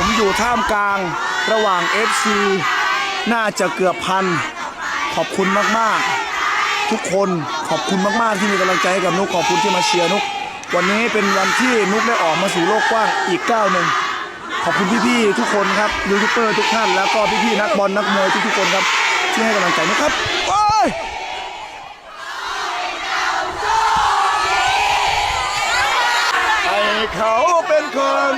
ผมอยู่ท่ามกลางระหว่าง FC น่าจะเกือบพัน ขอบคุณมากๆ ทุกคนขอบคุณมากๆที่มีกำลังใจให้กับนุกขอบคุณที่มาเชียร์นุก วันนี้เป็นวันที่นุกได้ออกมาสู่โลกกว้างอีกก้าวหนึ่งขอบคุณพี่ๆทุกคนครับยูทูบเบอร์ทุกท่านแล้วก็พี่ๆนักบอลนักมวยทุกๆคนครับ ที่ให้กำลังใจนุกครับโอ้ยให้เขาเป็นคน